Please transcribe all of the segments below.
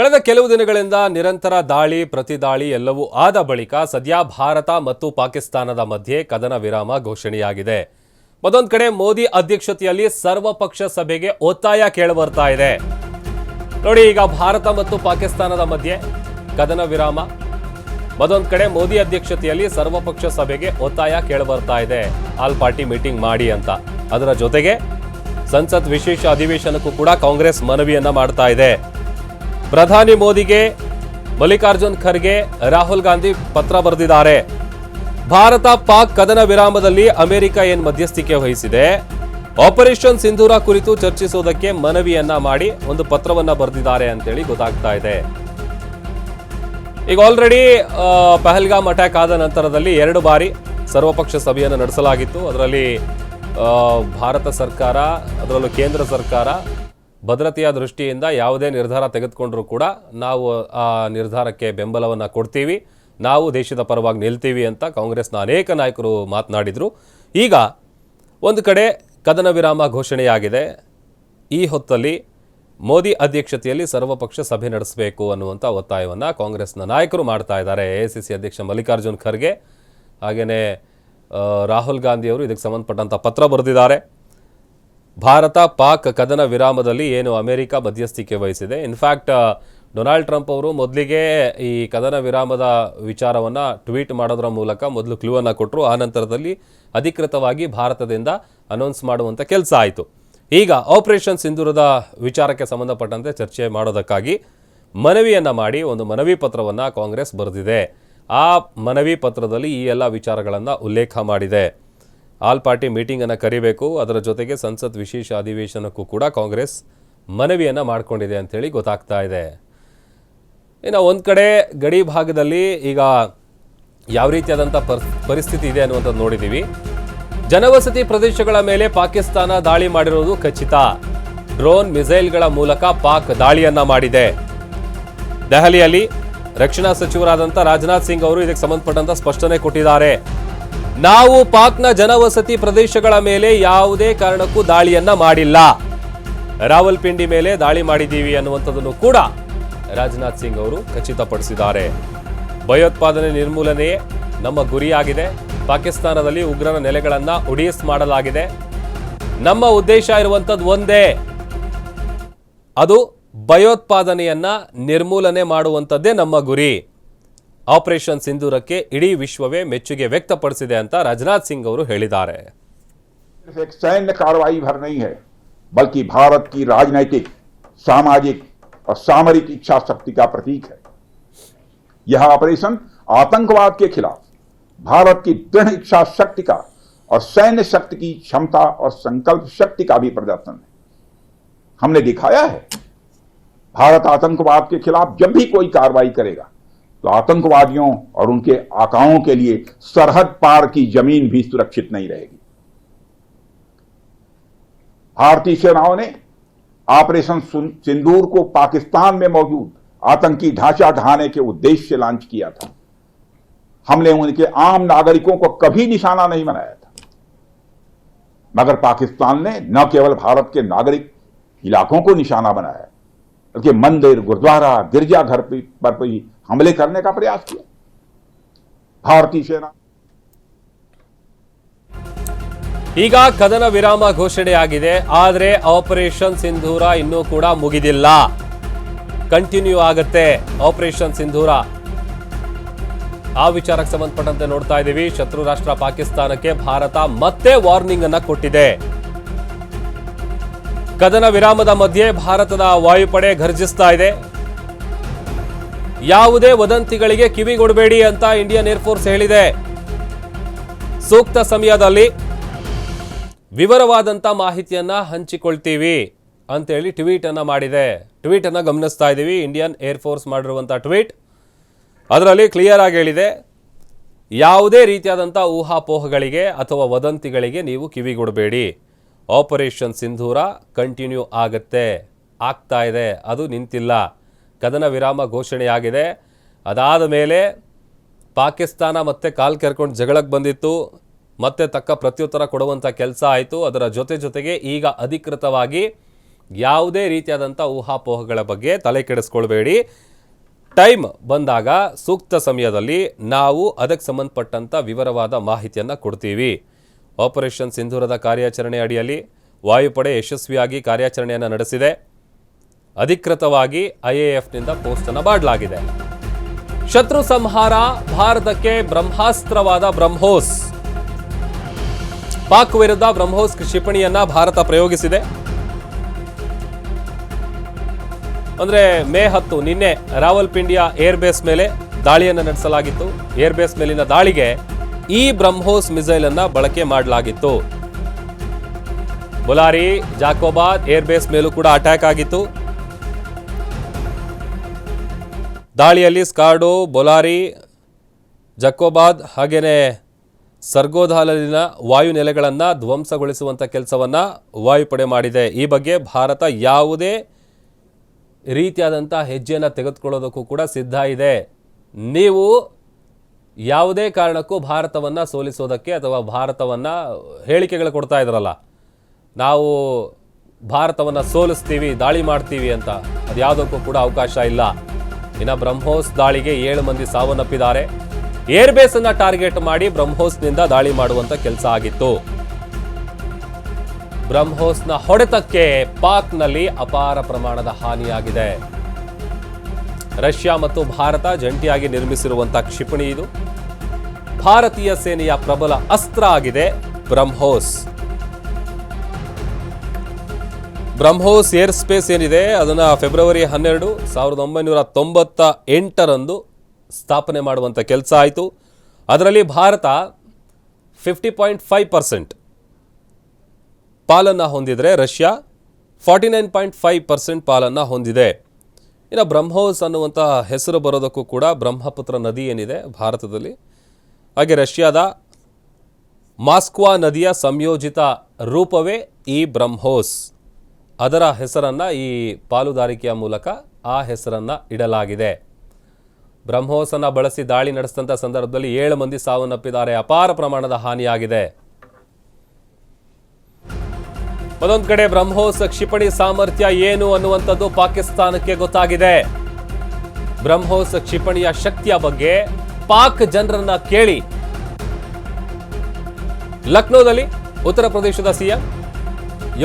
ಕಳೆದ ಕೆಲವು ದಿನಗಳಿಂದ ನಿರಂತರ ದಾಳಿ ಪ್ರತಿದಾಳಿ ಎಲ್ಲವೂ ಆದ ಬಳಿಕ ಸದ್ಯ ಭಾರತ ಮತ್ತು ಪಾಕಿಸ್ತಾನದ ಮಧ್ಯೆ ಕದನ ವಿರಾಮ ಘೋಷಣೆಯಾಗಿದೆ. ಮತ್ತೊಂದು ಕಡೆ ಮೋದಿ ಅಧ್ಯಕ್ಷತೆಯಲ್ಲಿ ಸರ್ವಪಕ್ಷ ಸಭೆಗೆ ಒತ್ತಾಯ ಕೇಳಿಬರ್ತಾ ಇದೆ. ನೋಡಿ ಈಗ ಭಾರತ ಮತ್ತು ಪಾಕಿಸ್ತಾನದ ಮಧ್ಯೆ ಕದನ ವಿರಾಮ. ಮತ್ತೊಂದು ಕಡೆ ಮೋದಿ ಅಧ್ಯಕ್ಷತೆಯಲ್ಲಿ ಸರ್ವಪಕ್ಷ ಸಭೆಗೆ ಒತ್ತಾಯ ಕೇಳಿಬರ್ತಾ ಇದೆ. ಆಲ್ ಪಾರ್ಟಿ ಮೀಟಿಂಗ್ ಮಾಡಿ ಅಂತ. ಅದರ ಜೊತೆಗೆ ಸಂಸತ್ ವಿಶೇಷ ಅಧಿವೇಶನಕ್ಕೂ ಕೂಡ ಕಾಂಗ್ರೆಸ್ ಮನವಿಯನ್ನ ಮಾಡ್ತಾ ಇದೆ. ಪ್ರಧಾನಿ ಮೋದಿಗೆ, ಮಲ್ಲಿಕಾರ್ಜುನ್ ಖರ್ಗೆ, ರಾಹುಲ್ ಗಾಂಧಿ ಪತ್ರ ಬರೆದಿದ್ದಾರೆ. ಭಾರತ ಪಾಕ್ ಕದನ ವಿರಾಮದಲ್ಲಿ ಅಮೆರಿಕ ಏನ್ ಮಧ್ಯಸ್ಥಿಕೆ ವಹಿಸಿದೆ? ಆಪರೇಷನ್ ಸಿಂಧೂರ ಕುರಿತು ಚರ್ಚಿಸುವುದಕ್ಕೆ ಮನವಿಯನ್ನ ಮಾಡಿ ಒಂದು ಪತ್ರವನ್ನ ಬರೆದಿದ್ದಾರೆ ಅಂತೇಳಿ ಗೊತ್ತಾಗ್ತಾ ಇದೆ. ಈಗ ಆಲ್ರೆಡಿ ಪಹಲ್ಗಾಮ್ ಅಟ್ಯಾಕ್ ಆದ ನಂತರದಲ್ಲಿ ಎರಡು ಬಾರಿ ಸರ್ವಪಕ್ಷ ಸಭೆಯನ್ನು ನಡೆಸಲಾಗಿತ್ತು. ಅದರಲ್ಲಿ ಭಾರತ ಸರ್ಕಾರ, ಅದರಲ್ಲೂ ಕೇಂದ್ರ ಸರ್ಕಾರ ಭದ್ರತೆಯ ದೃಷ್ಟಿಯಿಂದ ಯಾವುದೇ ನಿರ್ಧಾರ ತೆಗೆದುಕೊಂಡರೂ ಕೂಡ ನಾವು ಆ ನಿರ್ಧಾರಕ್ಕೆ ಬೆಂಬಲವನ್ನು ಕೊಡ್ತೀವಿ. ನಾವು ದೇಶದ ಪರವಾಗಿ ನಿಲ್ತೀವಿ ಅಂತ ಕಾಂಗ್ರೆಸ್ನ ಅನೇಕ ನಾಯಕರು ಮಾತನಾಡಿದರು. ಈಗ ಒಂದು ಕಡೆ ಕದನ ವಿರಾಮ ಘೋಷಣೆಯಾಗಿದೆ. ಈ ಹೊತ್ತಲ್ಲಿ ಮೋದಿ ಅಧ್ಯಕ್ಷತೆಯಲ್ಲಿ ಸರ್ವಪಕ್ಷ ಸಭೆ ನಡೆಸಬೇಕು ಅನ್ನುವಂಥ ಒತ್ತಾಯವನ್ನು ಕಾಂಗ್ರೆಸ್ನ ನಾಯಕರು ಮಾಡ್ತಾ ಇದ್ದಾರೆ. ಎ ಸಿ ಸಿ ಅಧ್ಯಕ್ಷ ಮಲ್ಲಿಕಾರ್ಜುನ್ ಖರ್ಗೆ ಹಾಗೆಯೇ ರಾಹುಲ್ ಗಾಂಧಿಯವರು ಇದಕ್ಕೆ ಸಂಬಂಧಪಟ್ಟಂಥ ಪತ್ರ ಬರೆದಿದ್ದಾರೆ. ಭಾರತ ಪಾಕ್ ಕದನ ವಿರಾಮದಲ್ಲಿ ಏನು ಅಮೆರಿಕ ಮಧ್ಯಸ್ಥಿಕೆ ವಹಿಸಿದೆ. ಇನ್ಫ್ಯಾಕ್ಟ್ ಡೊನಾಲ್ಡ್ ಟ್ರಂಪ್ ಅವರು ಮೊದಲಿಗೆ ಈ ಕದನ ವಿರಾಮದ ವಿಚಾರವನ್ನು ಟ್ವೀಟ್ ಮಾಡೋದರ ಮೂಲಕ ಮೊದಲು ಕ್ಲೂವನ್ನು ಕೊಟ್ಟರು ಆ ನಂತರದಲ್ಲಿ ಅಧಿಕೃತವಾಗಿ ಭಾರತದಿಂದ ಅನೌನ್ಸ್ ಮಾಡುವಂಥ ಕೆಲಸ ಆಯಿತು. ಈಗ ಆಪರೇಷನ್ ಸಿಂಧೂರದ ವಿಚಾರಕ್ಕೆ ಸಂಬಂಧಪಟ್ಟಂತೆ ಚರ್ಚೆ ಮಾಡೋದಕ್ಕಾಗಿ ಮನವಿಯನ್ನು ಮಾಡಿ ಒಂದು ಮನವಿ ಪತ್ರವನ್ನು ಕಾಂಗ್ರೆಸ್ ಬರೆದಿದೆ. ಆ ಮನವಿ ಪತ್ರದಲ್ಲಿ ಈ ಎಲ್ಲ ವಿಚಾರಗಳನ್ನು ಉಲ್ಲೇಖ ಮಾಡಿದೆ. ಆಲ್ ಪಾರ್ಟಿ ಮೀಟಿಂಗನ್ನು ಕರಿಬೇಕು. ಅದರ ಜೊತೆಗೆ ಸಂಸತ್ ವಿಶೇಷ ಅಧಿವೇಶನಕ್ಕೂ ಕೂಡ ಕಾಂಗ್ರೆಸ್ ಮನವಿಯನ್ನು ಮಾಡಿಕೊಂಡಿದೆ ಅಂಥೇಳಿ ಗೊತ್ತಾಗ್ತಾ ಇದೆ. ಇನ್ನು ಒಂದು ಕಡೆ ಗಡಿ ಭಾಗದಲ್ಲಿ ಈಗ ಯಾವ ರೀತಿಯಾದಂಥ ಪರ್, ಪರಿಸ್ಥಿತಿ ಇದೆ ಅನ್ನುವಂಥದ್ದು ನೋಡಿದ್ದೀವಿ ಜನವಸತಿ ಪ್ರದೇಶಗಳ ಮೇಲೆ ಪಾಕಿಸ್ತಾನ ದಾಳಿ ಮಾಡಿರುವುದು ಖಚಿತ. ಡ್ರೋನ್ ಮಿಸೈಲ್ಗಳ ಮೂಲಕ ಪಾಕ್ ದಾಳಿಯನ್ನ ಮಾಡಿದೆ. ದೆಹಲಿಯಲ್ಲಿ ರಕ್ಷಣಾ ಸಚಿವರಾದಂಥ ರಾಜನಾಥ್ ಸಿಂಗ್ ಅವರು ಇದಕ್ಕೆ ಸಂಬಂಧಪಟ್ಟಂತ ಸ್ಪಷ್ಟನೆ ಕೊಟ್ಟಿದ್ದಾರೆ. ನಾವು ಪಾಕ್ನ ಜನವಸತಿ ಪ್ರದೇಶಗಳ ಮೇಲೆ ಯಾವುದೇ ಕಾರಣಕ್ಕೂ ದಾಳಿಯನ್ನ ಮಾಡಿಲ್ಲ. ರಾವಲ್ಪಿಂಡಿ ಮೇಲೆ ದಾಳಿ ಮಾಡಿದ್ದೀವಿ ಅನ್ನುವಂಥದ್ದನ್ನು ಕೂಡ ರಾಜನಾಥ್ ಸಿಂಗ್ ಅವರು ಖಚಿತಪಡಿಸಿದ್ದಾರೆ. ಭಯೋತ್ಪಾದನೆ ನಿರ್ಮೂಲನೆಯೇ ನಮ್ಮ ಗುರಿಯಾಗಿದೆ. ಪಾಕಿಸ್ತಾನದಲ್ಲಿ ಉಗ್ರರ ನೆಲೆಗಳನ್ನು ಉಡಿಯಸ್ ಮಾಡಲಾಗಿದೆ. ನಮ್ಮ ಉದ್ದೇಶ ಇರುವಂಥದ್ದು ಒಂದೇ. ಅದು ಭಯೋತ್ಪಾದನೆಯನ್ನ ನಿರ್ಮೂಲನೆ ಮಾಡುವಂಥದ್ದೇ ನಮ್ಮ ಗುರಿ. ಆಪರೇಷನ್ ಸಿಂಧೂರಕ್ಕೆ ಇಡೀ ವಿಶ್ವವೇ ಮೆಚ್ಚುಗೆ ವ್ಯಕ್ತಪಡಿಸಿದೆ ಅಂತ ರಾಜನಾಥ್ ಸಿಂಗ್ ಅವರು ಹೇಳಿದ್ದಾರೆ सिर्फ एक सैन्य कार्रवाई भर नहीं है बल्कि भारत की राजनैतिक सामाजिक और सामरिक इच्छा शक्ति का प्रतीक है यह ऑपरेशन आतंकवाद के खिलाफ भारत की दृढ़ इच्छा शक्ति का और सैन्य शक्ति की क्षमता और संकल्प शक्ति का भी प्रदर्शन है हमने दिखाया है भारत आतंकवाद के खिलाफ जब भी कोई कार्रवाई करेगा तो आतंकवादियों और उनके आकाओं के लिए सरहद पार की ज़मीन भी सुरक्षित नहीं रहेगी। भारतीय सेनाओं ने ऑपरेशन सिंदूर को पाकिस्तान में मौजूद आतंकी ढांचा ढहाने के उद्देश्य से लॉन्च किया था। हमने उनके आम नागरिकों को कभी निशाना नहीं बनाया था। मगर पाकिस्तान ने न केवल भारत के नागरिक, इलाकों को निशाना बनाया बल्कि मंदिर गुरुद्वारा गिरजाघर पे- पर भी हमले करने का प्रयास किया भारतीय सेना ಈಗ ಕದನ ವಿರಾಮ ಘೋಷಣೆಯಾಗಿದೆ ಆದರೆ ಆಪರೇಷನ್ ಸಿಂಧೂರ ಇನ್ನೂ ಕೂಡ ಮುಗಿದಿಲ್ಲ ಕಂಟಿನ್ಯೂ ಆಗುತ್ತೆ ಆಪರೇಷನ್ ಸಿಂಧೂರ ಆ ವಿಚಾರಕ್ಕೆ ಸಂಬಂಧಪಟ್ಟಂತೆ ನೋಡ್ತಾ ಇದ್ದೀವಿ ಶತ್ರು ರಾಷ್ಟ್ರ ಪಾಕಿಸ್ತಾನಕ್ಕೆ ಭಾರತ ಮತ್ತೆ ವಾರ್ನಿಂಗ್ ಅನ್ನ ಕೊಟ್ಟಿದೆ ಕದನ ವಿರಾಮದ ಮಧ್ಯೆ ಭಾರತದ ವಾಯುಪಡೆ ಘರ್ಜಿಸ್ತಾ ಇದೆ. ಯಾವುದೇ ವದಂತಿಗಳಿಗೆ ಕಿವಿಗೊಡಬೇಡಿ ಅಂತ ಇಂಡಿಯನ್ ಏರ್ಫೋರ್ಸ್ ಹೇಳಿದೆ. ಸೂಕ್ತ ಸಮಯದಲ್ಲಿ ವಿವರವಾದಂಥ ಮಾಹಿತಿಯನ್ನ ಹಂಚಿಕೊಳ್ತೀವಿ ಅಂತೇಳಿ ಟ್ವೀಟ್ ಅನ್ನ ಮಾಡಿದೆ. ಟ್ವೀಟ್ ಅನ್ನ ಗಮನಿಸ್ತಾ ಇದ್ದೀವಿ ಇಂಡಿಯನ್ ಏರ್ಫೋರ್ಸ್ ಮಾಡಿರುವಂಥ ಟ್ವೀಟ್ ಅದರಲ್ಲಿ ಕ್ಲಿಯರ್ ಆಗಿ ಹೇಳಿದೆ. ಯಾವುದೇ ರೀತಿಯಾದಂಥ ಊಹಾಪೋಹಗಳಿಗೆ ಅಥವಾ ವದಂತಿಗಳಿಗೆ ನೀವು ಕಿವಿಗೊಡಬೇಡಿ ಆಪರೇಷನ್ ಸಿಂಧೂರ ಕಂಟಿನ್ಯೂ ಆಗುತ್ತೆ. ಆಗ್ತಾ ಇದೆ. ಅದು ನಿಂತಿಲ್ಲ. ಕದನ ವಿರಾಮ ಘೋಷಣೆಯಾಗಿದೆ. ಅದಾದ ಮೇಲೆ ಪಾಕಿಸ್ತಾನ ಮತ್ತೆ ಕಾಲ್ ಕೆರ್ಕೊಂಡು ಜಗಳಕ್ಕೆ ಬಂದಿತ್ತು. ಮತ್ತೆ ತಕ್ಕ ಪ್ರತ್ಯುತ್ತರ ಕೊಡುವಂಥ ಕೆಲಸ ಆಯಿತು. ಅದರ ಜೊತೆ ಜೊತೆಗೆ ಈಗ ಅಧಿಕೃತವಾಗಿ ಯಾವುದೇ ರೀತಿಯಾದಂಥ ಊಹಾಪೋಹಗಳ ಬಗ್ಗೆ ತಲೆ ಕೆಡಿಸ್ಕೊಳ್ಬೇಡಿ. ಟೈಮ್ ಬಂದಾಗ ಸೂಕ್ತ ಸಮಯದಲ್ಲಿ ನಾವು ಅದಕ್ಕೆ ಸಂಬಂಧಪಟ್ಟಂಥ ವಿವರವಾದ ಮಾಹಿತಿಯನ್ನು ಕೊಡ್ತೀವಿ. ಆಪರೇಷನ್ ಸಿಂಧೂರದ ಕಾರ್ಯಾಚರಣೆ ಅಡಿಯಲ್ಲಿ ವಾಯುಪಡೆ ಯಶಸ್ವಿಯಾಗಿ ಕಾರ್ಯಾಚರಣೆಯನ್ನು ನಡೆಸಿದೆ. ಅಧಿಕೃತವಾಗಿ ಐಎಎಫ್ನಿಂದ ಎಫ್ನಿಂದ ಪೋಸ್ಟನ್ನು ಮಾಡಲಾಗಿದೆ. ಶತ್ರು ಸಂಹಾರ, ಭಾರತಕ್ಕೆ ಬ್ರಹ್ಮಾಸ್ತ್ರವಾದ ಬ್ರಹ್ಮೋಸ್. ಪಾಕ್ ವಿರುದ್ಧ ಬ್ರಹ್ಮೋಸ್ ಕ್ಷಿಪಣಿಯನ್ನ ಭಾರತ ಪ್ರಯೋಗಿಸಿದೆ. ಅಂದ್ರೆ ಮೇ ಹತ್ತು ನಿನ್ನೆ ರಾವಲ್ಪಿಂಡಿಯಾ ಏರ್ ಬೇಸ್ ಮೇಲೆ ದಾಳಿಯನ್ನು ನಡೆಸಲಾಗಿತ್ತು. ಏರ್ ಬೇಸ್ ಮೇಲಿನ ದಾಳಿಗೆ ಈ ಬ್ರಹ್ಮೋಸ್ ಮಿಸೈಲ್ ಅನ್ನ ಬಳಕೆ ಮಾಡಲಾಗಿತ್ತು. ಬುಲಾರಿ ಜಾಕೋಬಾದ್ ಏರ್ ಬೇಸ್ ಮೇಲೂ ಕೂಡ ಅಟ್ಯಾಕ್ ಆಗಿತ್ತು. ದಾಳಿಯಲ್ಲಿ ಸ್ಕಾರ್ಡೋ, ಬೊಲಾರಿ, ಜಕೋಬಾದ್ ಹಾಗೆಯೇ ಸರ್ಗೋಧಾಲಲ್ಲಿನ ವಾಯುನೆಲೆಗಳನ್ನು ಧ್ವಂಸಗೊಳಿಸುವಂಥ ಕೆಲಸವನ್ನು ವಾಯುಪಡೆ ಮಾಡಿದೆ. ಈ ಬಗ್ಗೆ ಭಾರತ ಯಾವುದೇ ರೀತಿಯಾದಂಥ ಹೆಜ್ಜೆಯನ್ನು ತೆಗೆದುಕೊಳ್ಳೋದಕ್ಕೂ ಕೂಡ ಸಿದ್ಧ ಇದೆ. ನೀವು ಯಾವುದೇ ಕಾರಣಕ್ಕೂ ಭಾರತವನ್ನು ಸೋಲಿಸೋದಕ್ಕೆ ಅಥವಾ ಭಾರತವನ್ನು ಹೇಳಿಕೆಗಳು ಕೊಡ್ತಾ ಇದ್ರಲ್ಲ, ನಾವು ಭಾರತವನ್ನು ಸೋಲಿಸ್ತೀವಿ, ದಾಳಿ ಮಾಡ್ತೀವಿ ಅಂತ, ಅದು ಯಾವುದಕ್ಕೂ ಕೂಡ ಅವಕಾಶ ಇಲ್ಲ. ಇನ್ನು ಬ್ರಹ್ಮೋಸ್ ದಾಳಿಗೆ ಏಳು ಮಂದಿ ಸಾವನ್ನಪ್ಪಿದ್ದಾರೆ. ಏರ್ ಬೇಸ್ ಟಾರ್ಗೆಟ್ ಮಾಡಿ ಬ್ರಹ್ಮೋಸ್ನಿಂದ ದಾಳಿ ಮಾಡುವಂಥ ಕೆಲಸ ಆಗಿತ್ತು. ಬ್ರಹ್ಮೋಸ್ನ ಹೊಡೆತಕ್ಕೆ ಪಾಕ್ನಲ್ಲಿ ಅಪಾರ ಪ್ರಮಾಣದ ಹಾನಿಯಾಗಿದೆ. ರಷ್ಯಾ ಮತ್ತು ಭಾರತ ಜಂಟಿಯಾಗಿ ನಿರ್ಮಿಸಿರುವಂಥ ಕ್ಷಿಪಣಿ ಇದು. ಭಾರತೀಯ ಸೇನೆಯ ಪ್ರಬಲ ಅಸ್ತ್ರ ಆಗಿದೆ ಬ್ರಹ್ಮೋಸ್. ಬ್ರಹ್ಮೋಸ್ ಏರ್ ಸ್ಪೇಸ್ ಏನಿದೆ, ಅದನ್ನು ಫೆಬ್ರವರಿ ಹನ್ನೆರಡು ಸಾವಿರದ ಒಂಬೈನೂರ ತೊಂಬತ್ತ ಎಂಟರಂದು ಸ್ಥಾಪನೆ ಮಾಡುವಂಥ ಕೆಲಸ ಆಯಿತು. ಅದರಲ್ಲಿ Bharat fifty point five percent ಪಾಲನ್ನು ಹೊಂದಿದರೆ Russia, forty nine point five percent ಪಾಲನ್ನು ಹೊಂದಿದೆ. ಇನ್ನು ಬ್ರಹ್ಮೋಸ್ ಅನ್ನುವಂಥ ಹೆಸರು ಬರೋದಕ್ಕೂ ಕೂಡ ಬ್ರಹ್ಮಪುತ್ರ ನದಿ ಏನಿದೆ ಭಾರತದಲ್ಲಿ. ಹಾಗೆ ರಷ್ಯಾದ ಮಾಸ್ಕ್ವಾ ನದಿಯ ಸಂಯೋಜಿತ ರೂಪವೇ ಈ ಬ್ರಹ್ಮೋಸ್ ಅದರ ಹೆಸರನ್ನು ಈ ಪಾಲುದಾರಿಕೆಯ ಮೂಲಕ ಆ ಹೆಸರನ್ನು ಇಡಲಾಗಿದೆ. ಬ್ರಹ್ಮೋಸನ್ನು ಬಳಸಿ ದಾಳಿ ನಡೆಸಿದಂಥ ಸಂದರ್ಭದಲ್ಲಿ ಏಳು ಮಂದಿ ಸಾವನ್ನಪ್ಪಿದ್ದಾರೆ. ಅಪಾರ ಪ್ರಮಾಣದ ಹಾನಿಯಾಗಿದೆ. ಮತ್ತೊಂದು ಕಡೆ ಬ್ರಹ್ಮೋಸ್ ಕ್ಷಿಪಣಿ ಸಾಮರ್ಥ್ಯ ಏನು ಅನ್ನುವಂಥದ್ದು ಪಾಕಿಸ್ತಾನಕ್ಕೆ ಗೊತ್ತಾಗಿದೆ. ಬ್ರಹ್ಮೋಸ್ ಕ್ಷಿಪಣಿಯ ಶಕ್ತಿಯ ಬಗ್ಗೆ ಪಾಕ್ ಜನರನ್ನ ಕೇಳಿ. ಲಕ್ನೋದಲ್ಲಿ ಉತ್ತರ ಪ್ರದೇಶದ ಸಿಎಂ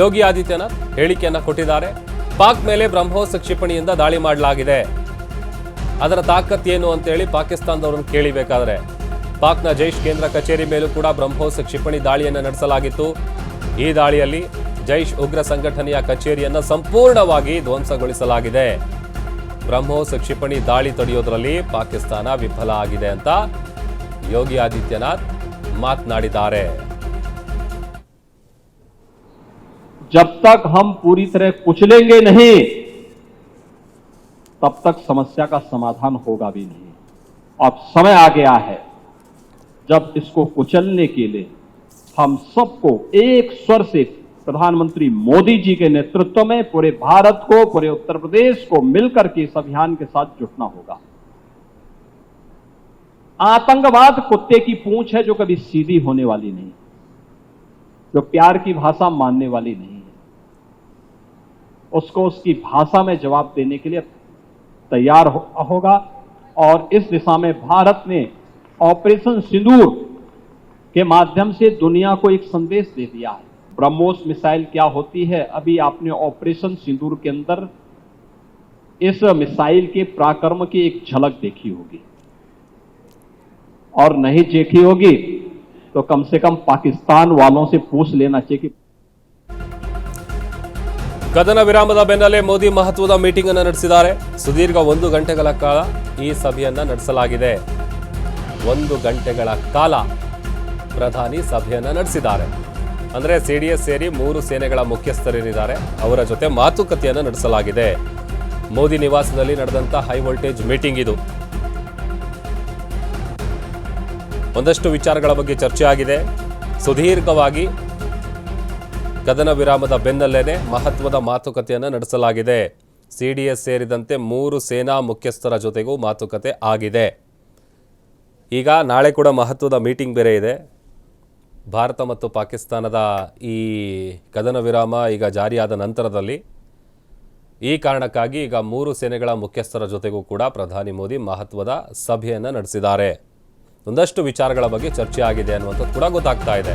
ಯೋಗಿ ಆದಿತ್ಯನಾಥ್ ಹೇಳಿಕೆಯನ್ನ ಕೊಟ್ಟಿದ್ದಾರೆ. ಪಾಕ್ ಮೇಲೆ ಬ್ರಹ್ಮೋಸ್ ಕ್ಷಿಪಣಿಯಿಂದ ದಾಳಿ ಮಾಡಲಾಗಿದೆ. ಅದರ ತಾಕತ್ ಏನು ಅಂತೇಳಿ ಪಾಕಿಸ್ತಾನದವ್ರನ್ನ ಕೇಳಿಬೇಕಾದ್ರೆ. ಪಾಕ್ನ ಜೈಷ್ ಕೇಂದ್ರ ಕಚೇರಿ ಮೇಲೂ ಕೂಡ ಬ್ರಹ್ಮೋಸ್ ಕ್ಷಿಪಣಿ ದಾಳಿಯನ್ನು ನಡೆಸಲಾಗಿತ್ತು. ಈ ದಾಳಿಯಲ್ಲಿ ಜೈಷ್ ಉಗ್ರ ಸಂಘಟನೆಯ ಕಚೇರಿಯನ್ನು ಸಂಪೂರ್ಣವಾಗಿ ಧ್ವಂಸಗೊಳಿಸಲಾಗಿದೆ ಬ್ರಹ್ಮೋಸ್ ಕ್ಷಿಪಣಿ ದಾಳಿ ತಡೆಯೋದ್ರಲ್ಲಿ ಪಾಕಿಸ್ತಾನ ವಿಫಲ ಆಗಿದೆ ಅಂತ ಯೋಗಿ ಆದಿತ್ಯನಾಥ್ ಮಾತನಾಡಿದ್ದಾರೆ जब तक हम पूरी तरह कुचलेंगे नहीं तब तक समस्या का समाधान होगा भी नहीं अब समय आ गया है जब इसको कुचलने के लिए हम सबको एक स्वर से प्रधानमंत्री मोदी जी के नेतृत्व में पूरे भारत को पूरे उत्तर प्रदेश को मिलकर के इस अभियान के साथ जुटना होगा। आतंकवाद कुत्ते की पूंछ है जो कभी सीधी होने वाली नहीं जो प्यार की भाषा मानने वाली नहीं है। उसको उसकी भाषा में जवाब देने के लिए तैयार हो, होगा और इस दिशा में भारत ने ऑपरेशन सिंदूर के माध्यम से दुनिया को एक संदेश दे दिया है। ब्रह्मोस मिसाइल क्या होती है अभी आपने ऑपरेशन सिंदूर के अंदर इस मिसाइल के पराक्रम की एक झलक देखी होगी और नहीं देखी होगी तो कम से कम पाकिस्तान वालों से पूछ लेना चाहिए कि ಕದನ ವಿರಾಮದ ಬೆನ್ನಲ್ಲೇ ಮೋದಿ ಮಹತ್ವದ ಮೀಟಿಂಗ್ ಅನ್ನು ನಡೆಸಿದ್ದಾರೆ ಸುದೀರ್ಘ ಒಂದು ಗಂಟೆಗಳ ಕಾಲ ಈ ಸಭೆಯನ್ನ ನಡೆಸಲಾಗಿದೆ ಒಂದು ಗಂಟೆಗಳ ಕಾಲ ಪ್ರಧಾನಿ ಸಭೆಯನ್ನ ನಡೆಸಿದ್ದಾರೆ ಅಂದ್ರೆ ಎಸ್ ಸೇರಿ ಮೂರು ಸೇನೆಗಳ ಮುಖ್ಯಸ್ಥರೇನಿದ್ದಾರೆ ಅವರ ಜೊತೆ ಮಾತುಕತೆಯನ್ನು ನಡೆಸಲಾಗಿದೆ. ಮೋದಿ ನಿವಾಸದಲ್ಲಿ ನಡೆದಂತ ಹೈ ವೋಲ್ಟೇಜ್ ಮೀಟಿಂಗ್ ಇದು. ಒಂದಷ್ಟು ವಿಚಾರಗಳ ಬಗ್ಗೆ ಚರ್ಚೆ ಆಗಿದೆ. ಸುದೀರ್ಘವಾಗಿ ಕದನ ವಿರಾಮದ ಬೆನ್ನಲ್ಲೇನೆ ಮಹತ್ವದ ಮಾತುಕತೆಯನ್ನು ನಡೆಸಲಾಗಿದೆ. ಸಿಡಿಎಸ್ ಸೇರಿದಂತೆ ಮೂರು ಸೇನಾ ಮುಖ್ಯಸ್ಥರ ಜೊತೆಗೂ ಮಾತುಕತೆ ಆಗಿದೆ. ಈಗ ನಾಳೆ ಕೂಡ ಮಹತ್ವದ ಮೀಟಿಂಗ್ ಬೇರೆ ಇದೆ. ಭಾರತ ಮತ್ತು ಪಾಕಿಸ್ತಾನದ ಈ ಕದನ ವಿರಾಮ ಈಗ ಜಾರಿಯಾದ ನಂತರದಲ್ಲಿ ಈ ಕಾರಣಕ್ಕಾಗಿ ಈಗ ಮೂರು ಸೇನೆಗಳ ಮುಖ್ಯಸ್ಥರ ಜೊತೆಗೂ ಕೂಡ ಪ್ರಧಾನಿ ಮೋದಿ ಮಹತ್ವದ ಸಭೆಯನ್ನು ನಡೆಸಿದ್ದಾರೆ. ಒಂದಷ್ಟು ವಿಚಾರಗಳ ಬಗ್ಗೆ ಚರ್ಚೆ ಆಗಿದೆ ಅನ್ನುವಂಥದ್ದು ಕೂಡ ಗೊತ್ತಾಗ್ತಾ ಇದೆ.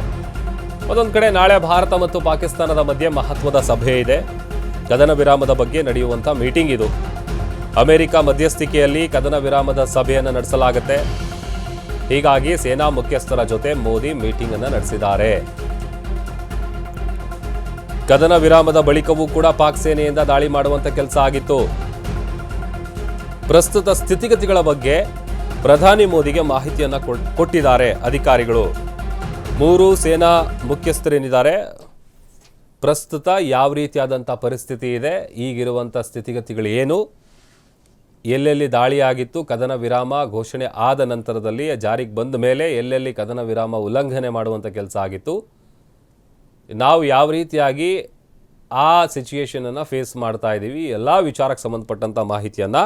ಮತ್ತೊಂದು ಕಡೆ ನಾಳೆ ಭಾರತ ಮತ್ತು ಪಾಕಿಸ್ತಾನದ ಮಧ್ಯೆ ಮಹತ್ವದ ಸಭೆ ಇದೆ. ಕದನ ವಿರಾಮದ ಬಗ್ಗೆ ನಡೆಯುವಂಥ ಮೀಟಿಂಗ್ ಇದು. ಅಮೆರಿಕ ಮಧ್ಯಸ್ಥಿಕೆಯಲ್ಲಿ ಕದನ ವಿರಾಮದ ಸಭೆಯನ್ನು ನಡೆಸಲಾಗುತ್ತೆ. ಹೀಗಾಗಿ ಸೇನಾ ಮುಖ್ಯಸ್ಥರ ಜೊತೆ ಮೋದಿ ಮೀಟಿಂಗ್ ಅನ್ನು ನಡೆಸಿದ್ದಾರೆ. ಕದನ ವಿರಾಮದ ಬಳಿಕವೂ ಕೂಡ ಪಾಕ್ ಸೇನೆಯಿಂದ ದಾಳಿ ಮಾಡುವಂತ ಕೆಲಸ ಆಗಿತ್ತು. ಪ್ರಸ್ತುತ ಸ್ಥಿತಿಗತಿಗಳ ಬಗ್ಗೆ ಪ್ರಧಾನಿ ಮೋದಿಗೆ ಮಾಹಿತಿಯನ್ನು ಕೊಟ್- ಕೊಟ್ಟಿದ್ದಾರೆ ಅಧಿಕಾರಿಗಳು. ಮೂರು ಸೇನಾ ಮುಖ್ಯಸ್ಥರೇನಿದ್ದಾರೆ. ಪ್ರಸ್ತುತ ಯಾವ ರೀತಿಯಾದಂಥ ಪರಿಸ್ಥಿತಿ ಇದೆ ಈಗಿರುವಂಥ ಸ್ಥಿತಿಗತಿಗಳು ಏನು ಎಲ್ಲೆಲ್ಲಿ ದಾಳಿಯಾಗಿತ್ತು, ಕದನ ವಿರಾಮ ಘೋಷಣೆ ಆದ ನಂತರದಲ್ಲಿ ಜಾರಿಗೆ ಬಂದ ಮೇಲೆ ಎಲ್ಲೆಲ್ಲಿ ಕದನ ವಿರಾಮ ಉಲ್ಲಂಘನೆ ಮಾಡುವಂಥ ಕೆಲಸ ಆಗಿತ್ತು. ನಾವು ಯಾವ ರೀತಿಯಾಗಿ ಆ ಸಿಚುಯೇಷನನ್ನು ಫೇಸ್ ಮಾಡ್ತಾ ಇದ್ದೀವಿ, ಎಲ್ಲ ವಿಚಾರಕ್ಕೆ ಸಂಬಂಧಪಟ್ಟಂಥ ಮಾಹಿತಿಯನ್ನು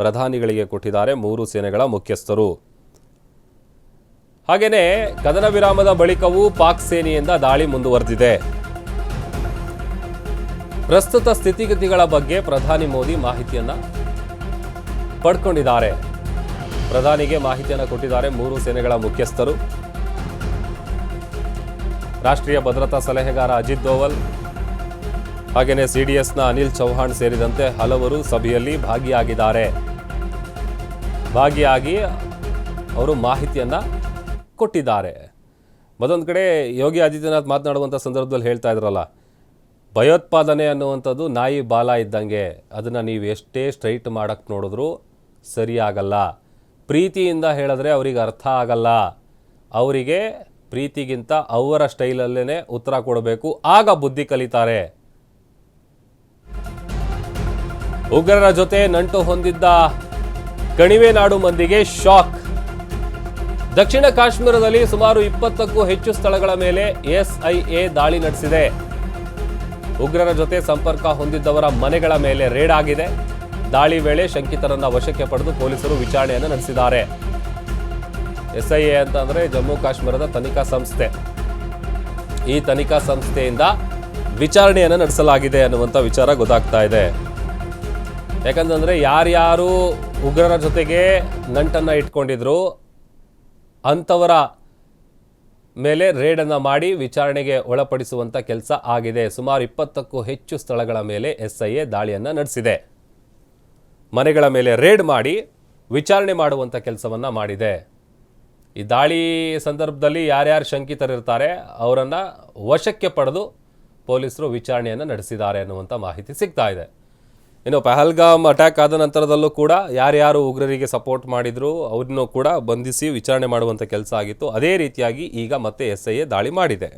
ಪ್ರಧಾನಿಗಳಿಗೆ ಕೊಟ್ಟಿದ್ದಾರೆ ಮೂರು ಸೇನೆಗಳ ಮುಖ್ಯಸ್ಥರು. ಹಾಗೆಯೇ ಕದನ ವಿರಾಮದ ಬಳಿಕವೂ ಪಾಕ್ ಸೇನೆಯಿಂದ ದಾಳಿ ಮುಂದುವರೆದಿದೆ. ಪ್ರಸ್ತುತ ಸ್ಥಿತಿಗತಿಗಳ ಬಗ್ಗೆ ಪ್ರಧಾನಿ ಮೋದಿ ಮಾಹಿತಿಯನ್ನ ಪಡ್ಕೊಂಡಿದ್ದಾರೆ. ಪ್ರಧಾನಿಗೆ ಮಾಹಿತಿಯನ್ನು ಕೊಟ್ಟಿದ್ದಾರೆ ಮೂರು ಸೇನೆಗಳ ಮುಖ್ಯಸ್ಥರು. ರಾಷ್ಟ್ರೀಯ ಭದ್ರತಾ ಸಲಹೆಗಾರ ಅಜಿತ್ ದೋವಲ್ ಹಾಗೆಯೇ ಸಿಡಿಎಸ್ನ ಅನಿಲ್ ಚೌಹಾಣ್ ಸೇರಿದಂತೆ ಹಲವರು ಸಭೆಯಲ್ಲಿ ಭಾಗಿಯಾಗಿದ್ದಾರೆ. ಭಾಗಿಯಾಗಿ ಅವರು ಮಾಹಿತಿಯನ್ನು ಕೊಟ್ಟಿದ್ದಾರೆ. ಮತ್ತೊಂದು ಕಡೆ ಯೋಗಿ ಆದಿತ್ಯನಾಥ್ ಮಾತನಾಡುವಂಥ ಸಂದರ್ಭದಲ್ಲಿ ಹೇಳ್ತಾ ಇದ್ರಲ್ಲ, ಭಯೋತ್ಪಾದನೆ ಅನ್ನುವಂಥದ್ದು ನಾಯಿ ಬಾಲ ಇದ್ದಂಗೆ, ಅದನ್ನು ನೀವು ಎಷ್ಟೇ ಸ್ಟ್ರೈಟ್ ಮಾಡೋಕ್ಕೆ ನೋಡಿದ್ರೂ ಸರಿಯಾಗಲ್ಲ. ಪ್ರೀತಿಯಿಂದ ಹೇಳಿದ್ರೆ ಅವರಿಗೆ ಅರ್ಥ ಆಗಲ್ಲ. ಅವರಿಗೆ ಪ್ರೀತಿಗಿಂತ ಅವರ ಸ್ಟೈಲಲ್ಲೇ ಉತ್ತರ ಕೊಡಬೇಕು. ಆಗ ಬುದ್ಧಿ ಕಲಿತಾರೆ. ಉಗ್ರರ ಜೊತೆ ನಂಟು ಹೊಂದಿದ್ದ ಕಣಿವೆ ನಾಡು ಮಂದಿಗೆ ಶಾಕ್. ದಕ್ಷಿಣ ಕಾಶ್ಮೀರದಲ್ಲಿ ಸುಮಾರು ಇಪ್ಪತ್ತಕ್ಕೂ ಹೆಚ್ಚು ಸ್ಥಳಗಳ ಮೇಲೆ ಎಸ್ಐಎ ದಾಳಿ ನಡೆಸಿದೆ. ಉಗ್ರರ ಜೊತೆ ಸಂಪರ್ಕ ಹೊಂದಿದ್ದವರ ಮನೆಗಳ ಮೇಲೆ ರೇಡ್ ಆಗಿದೆ. ದಾಳಿ ವೇಳೆ ಶಂಕಿತರನ್ನ ವಶಕ್ಕೆ ಪಡೆದು ಪೊಲೀಸರು ವಿಚಾರಣೆಯನ್ನು ನಡೆಸಿದ್ದಾರೆ. ಎಸ್ಐಎ ಅಂತ ಅಂದ್ರೆ ಜಮ್ಮು ಕಾಶ್ಮೀರದ ತನಿಖಾ ಸಂಸ್ಥೆ. ಈ ತನಿಖಾ ಸಂಸ್ಥೆಯಿಂದ ವಿಚಾರಣೆಯನ್ನು ನಡೆಸಲಾಗಿದೆ ಅನ್ನುವಂಥ ವಿಚಾರ ಗೊತ್ತಾಗ್ತಾ ಇದೆ. ಯಾಕಂತಂದರೆ ಯಾರ್ಯಾರು ಉಗ್ರರ ಜೊತೆಗೆ ನಂಟನ್ನ ಇಟ್ಕೊಂಡಿದ್ರು, ಅಂಥವರ ಮೇಲೆ ರೇಡನ್ನು ಮಾಡಿ ವಿಚಾರಣೆಗೆ ಒಳಪಡಿಸುವಂಥ ಕೆಲಸ ಆಗಿದೆ. ಸುಮಾರು ಇಪ್ಪತ್ತಕ್ಕೂ ಹೆಚ್ಚು ಸ್ಥಳಗಳ ಮೇಲೆ ಎಸ್ಐಎ ದಾಳಿಯನ್ನು ನಡೆಸಿದೆ. ಮನೆಗಳ ಮೇಲೆ ರೇಡ್ ಮಾಡಿ ವಿಚಾರಣೆ ಮಾಡುವಂಥ ಕೆಲಸವನ್ನು ಮಾಡಿದೆ. ಈ ದಾಳಿ ಸಂದರ್ಭದಲ್ಲಿ ಯಾರ್ಯಾರು ಶಂಕಿತರಿರ್ತಾರೆ ಅವರನ್ನು ವಶಕ್ಕೆ ಪಡೆದು ಪೊಲೀಸರು ವಿಚಾರಣೆಯನ್ನು ನಡೆಸಿದ್ದಾರೆ ಅನ್ನುವಂಥ ಮಾಹಿತಿ ಸಿಗ್ತಾ ಇದೆ. ಇನ್ನು ಪಹಲ್ಗಾಮ್ ಅಟ್ಯಾಕ್ ಆದ ನಂತರದಲ್ಲೂ ಕೂಡ ಯಾರ್ಯಾರು ಉಗ್ರರಿಗೆ ಸಪೋರ್ಟ್ ಮಾಡಿದ್ರು ಅವ್ರನ್ನೂ ಕೂಡ ಬಂಧಿಸಿ ವಿಚಾರಣೆ ಮಾಡುವಂಥ ಕೆಲಸ ಆಗಿತ್ತು. ಅದೇ ರೀತಿಯಾಗಿ ಈಗ ಮತ್ತೆ ಎಸ್ ಐ ಎ ದಾಳಿ ಮಾಡಿದೆ.